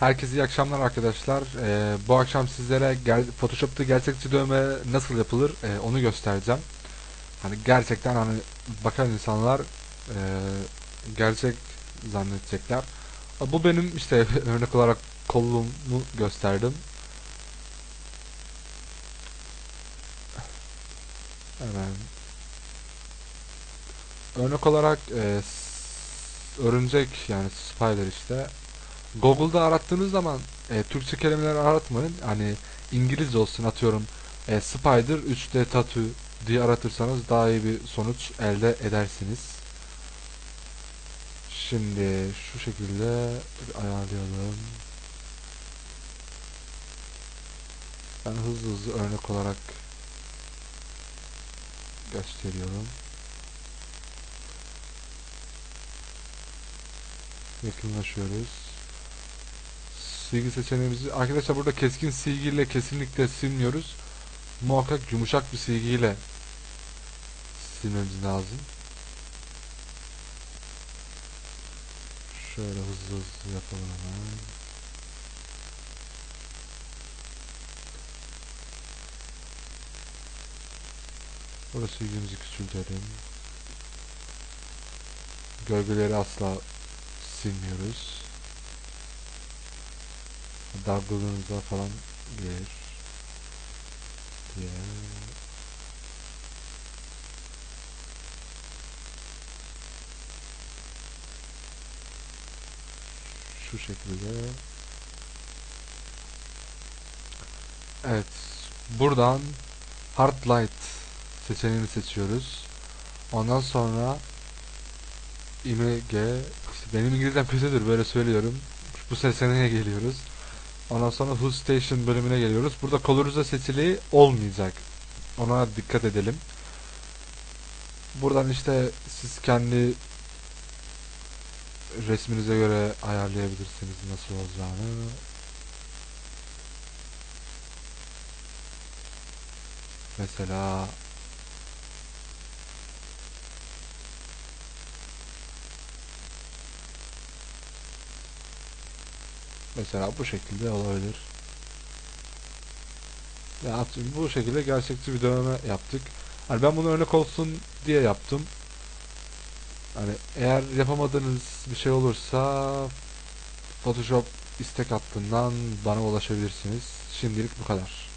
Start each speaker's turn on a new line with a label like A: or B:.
A: Herkese iyi akşamlar arkadaşlar. Ee, bu akşam sizlere ger Photoshop'ta gerçekçi dövme nasıl yapılır e, onu göstereceğim. Hani gerçekten hani bakan insanlar e, gerçek zannedecekler. Bu benim işte örnek olarak kolumu gösterdim. Hemen. Örnek olarak e, örümcek yani spider işte Google'da arattığınız zaman e, Türkçe kelimeleri aratmayın. Hani İngilizce olsun atıyorum. E, Spider 3D tattoo diye aratırsanız daha iyi bir sonuç elde edersiniz. Şimdi şu şekilde ayarlayalım. Ben hızlı hızlı örnek olarak gösteriyorum. Yakınlaşıyoruz. Silgi seçeneğimizi arkadaşlar burada keskin silgiyle kesinlikle silmiyoruz. Muhakkak yumuşak bir silgiyle silmemiz lazım. Şöyle hızlı hızlı yapalım hemen. Burada silgimizi küçültelim. Gölgeleri asla silmiyoruz. Darblığınıza falan gelir diye. Şu şekilde. Evet. Buradan Hard Light seçeneğini seçiyoruz. Ondan sonra IMG benim İngilizcem kötüdür böyle söylüyorum. Bu seçeneğe geliyoruz. Ondan sonra Who Station bölümüne geliyoruz. Burada Colorize seçili olmayacak. Ona dikkat edelim. Buradan işte siz kendi resminize göre ayarlayabilirsiniz nasıl olacağını. Mesela mesela bu şekilde olabilir. Ya at- bu şekilde gerçekçi bir dövme yaptık. Hani ben bunu örnek olsun diye yaptım. Hani eğer yapamadığınız bir şey olursa Photoshop istek hattından bana ulaşabilirsiniz. Şimdilik bu kadar.